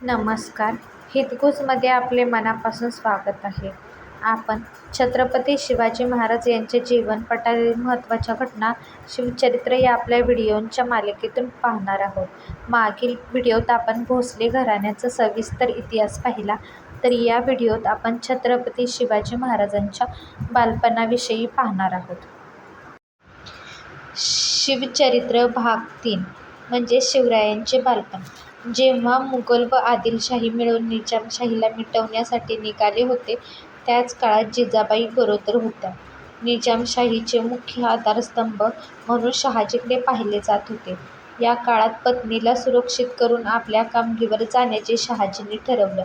नमस्कार. हितगुजमध्ये आपले मनापासून स्वागत आहे. आपण छत्रपती शिवाजी महाराज यांचे जीवनपटातील महत्त्वाच्या घटना शिवचरित्र या आपल्या व्हिडिओंच्या मालिकेतून पाहणार आहोत. मागील व्हिडिओत आपण भोसले घराण्याचा सविस्तर इतिहास पाहिला. तर या व्हिडिओत आपण छत्रपती शिवाजी महाराजांच्या बालपणाविषयी पाहणार आहोत. शिवचरित्र भाग तीन म्हणजे शिवरायांचे बालपण. जेव्हा मुघल व आदिलशाही मिळून निजामशाहीला मिटवण्यासाठी निघाले होते त्याच काळात जिजाबाई गरोदर होत्या. निजामशाहीचे मुख्य आधारस्तंभ म्हणून शहाजीकडे पाहिले जात होते. या काळात पत्नीला सुरक्षित करून आपल्या कामगीवर जाण्याचे शहाजींनी ठरवलं.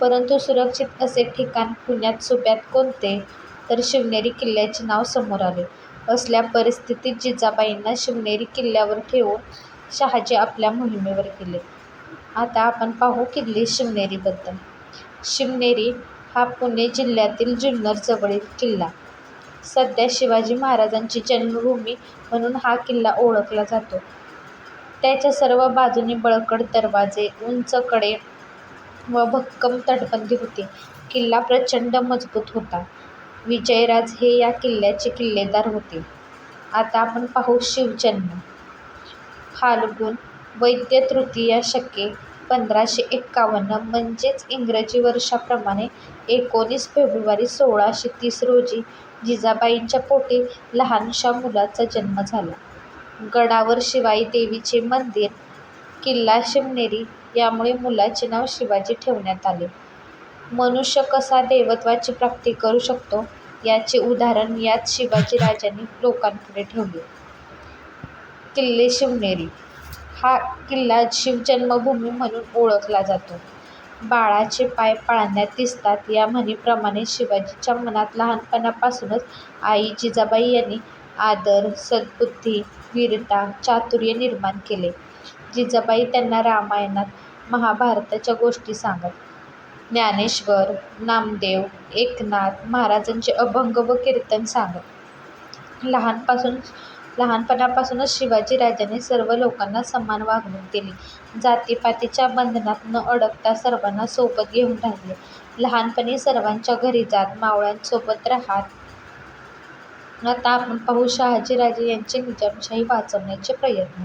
परंतु सुरक्षित असे ठिकाण पुण्यात सुप्यात कोणते, तर शिवनेरी किल्ल्याचे नाव समोर आले. असल्या परिस्थितीत जिजाबाईंना शिवनेरी किल्ल्यावर ठेवून शहाजी आपल्या मोहिमेवर गेले. आता आपण पाहू किल्ले शिवनेरीबद्दल. शिवनेरी हा पुणे जिल्ह्यातील जुन्नर जवळील किल्ला. सध्या शिवाजी महाराजांची जन्मभूमी म्हणून हा किल्ला ओळखला जातो. त्याच्या सर्व बाजूंनी बळकट दरवाजे, उंच कडे व भक्कम तटबंदी होती. किल्ला प्रचंड मजबूत होता. विजयराज हे या किल्ल्याचे किल्लेदार होते. आता आपण पाहू शिवजन्म. फाल्गुन वैद्य तृतीया शके पंधराशे एक्कावन्न म्हणजेच इंग्रजी वर्षाप्रमाणे एकोणीस फेब्रुवारी सोळाशे तीस रोजी जिजाबाईंच्या पोटी लहानशा मुलाचा जन्म झाला. गडावर शिवाई देवीचे मंदिर, किल्ला शिवनेरी यामुळे मुलाचे नाव शिवाजी ठेवण्यात आले. मनुष्य कसा देवत्वाची प्राप्ती करू शकतो याचे उदाहरण याच शिवाजीराजांनी लोकांपुढे ठेवले. किल्ले शिवनेरी हा किल्ला शिवजन्मभूमी म्हणून ओळखला जातो. बाळाचे पाय पाळण्यात दिसतात या म्हणीप्रमाणे शिवाजीच्या मनात लहानपणापासूनच आई जिजाबाई यांनी आदर, सद्बुद्धी, वीरता, चातुर्य निर्माण केले. जिजाबाई त्यांना रामायणात, महाभारताच्या गोष्टी सांगत. ज्ञानेश्वर, नामदेव, एकनाथ महाराजांचे अभंग व कीर्तन सांगत. लहानपणापासूनच शिवाजी राजांनी सर्व लोकांना समान वागणूक दिली. जातीपातीच्या बंधनात न अडकता सर्वांना सोबत घेऊन राहिले. लहानपणी सर्वांच्या घरी जात, मावळ्यांसोबत राहत. आता आपण पाहू शहाजीराजे यांचे निजामशाही वाचवण्याचे प्रयत्न.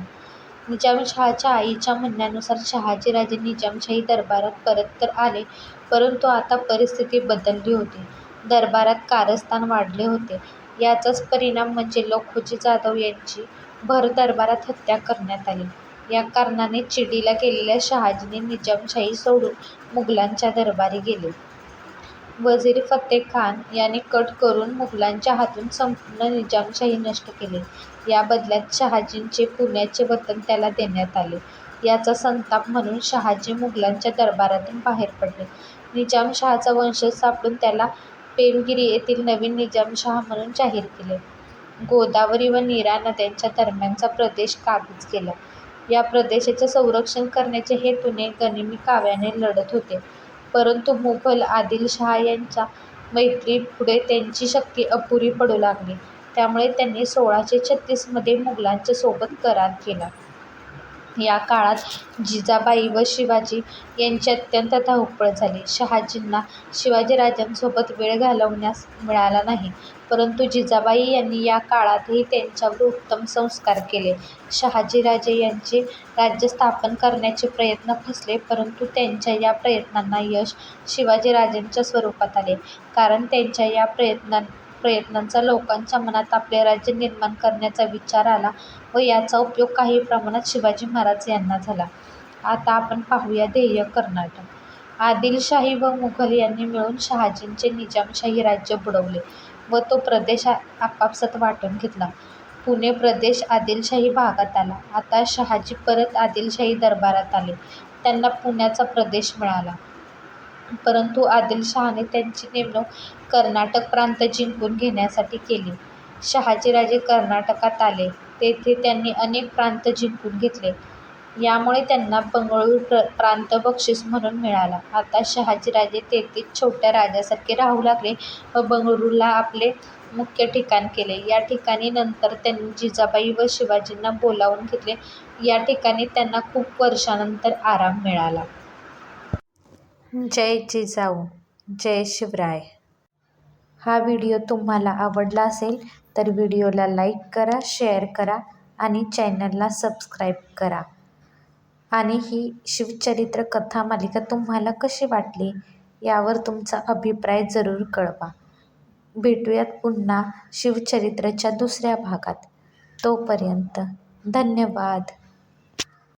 निजामशहाच्या आईच्या म्हणण्यानुसार शहाजीराजे निजामशाही दरबारात परत तर आले परंतु आता परिस्थिती बदलली होती. दरबारात कारस्थान वाढले होते. याचाच परिणाम म्हणजे लखुजी जाधव यांची भर दरबारात हत्या करण्यात आली. या कारणाने चिडीला गेलेल्या शहाजीने निजामशाही सोडून मुघलांच्या दरबारी गेले. वजीर फत्तेखान याने कट करून मुघलांच्या हातून संपूर्ण निजामशाही नष्ट केली. या बदल्यात शहाजींचे पुण्याचे वतन त्याला देण्यात आले. याचा संताप म्हणून शहाजी मुघलांच्या दरबारातून बाहेर पडले. निजामशहाचा वंशज सापडून त्याला पेमगिरी येथील नवीन निजामशहा म्हणून जाहीर केले. गोदावरी व नीरा नद्यांच्या दरम्यानचा प्रदेश काबीज केला. या प्रदेशाचे संरक्षण करण्याच्या हेतूने गनिमी काव्याने लढत होते. परंतु मुघल आदिलशहा यांच्या मैत्रीपुढे त्यांची शक्ती अपुरी पडू लागली. त्यामुळे त्यांनी सोळाशे छत्तीसमध्ये मुघलांच्या सोबत करार केला. या काळात जिजाबाई व शिवाजी यांची अत्यंत धावपळ झाली. शहाजींना शिवाजीराजांसोबत वेळ घालवण्यास मिळाला नाही. परंतु जिजाबाई यांनी या काळातही त्यांच्यावर उत्तम संस्कार केले. शहाजीराजे यांचे राज्य स्थापन करण्याचे प्रयत्न फसले परंतु त्यांच्या या प्रयत्नांना यश शिवाजीराजांच्या स्वरूपात आले. कारण त्यांच्या या प्रयत्नांचा लोकांच्या मनात आपले राज्य निर्माण करण्याचा विचार आला व याचा उपयोग काही प्रमाणात शिवाजी महाराज यांना झाला. आता आपण पाहूया ध्येय कर्नाटक. आदिलशाही व मुघल यांनी मिळून शहाजींचे निजामशाही राज्य बुडवले व तो प्रदेश आपापसात वाटून घेतला. पुणे प्रदेश आदिलशाही भागात आला. आता शहाजी परत आदिलशाही दरबारात आले. त्यांना पुण्याचा प्रदेश मिळाला. परंतु आदिलशहाने त्यांची नेमणूक कर्नाटक प्रांत जिंकून घेण्यासाठी केली. शहाजीराजे कर्नाटकात आले. तेथे त्यांनी अनेक प्रांत जिंकून घेतले. यामुळे त्यांना बंगळूर प्रांत बक्षीस म्हणून मिळाला. आता शहाजीराजे तेथे छोट्या राजासारखे राहू लागले व बंगळूरला आपले मुख्य ठिकाण केले. या ठिकाणी नंतर त्यांनी जिजाबाई व शिवाजींना बोलावून घेतले. या ठिकाणी त्यांना खूप वर्षांनंतर आराम मिळाला. जय जिजाऊ जय शिवराय. हा व्हिडिओ तुम्हाला आवडला असेल तर व्हिडिओला लाईक करा शेअर करा आणि चॅनलला सबस्क्राईब करा. आणि ही शिवचरित्र कथा मालिका तुम्हाला कशी वाटली यावर तुमचा अभिप्राय जरूर कळवा. भेटूयात पुन्हा शिवचरित्रच्या दुसऱ्या भागात. तोपर्यंत धन्यवाद.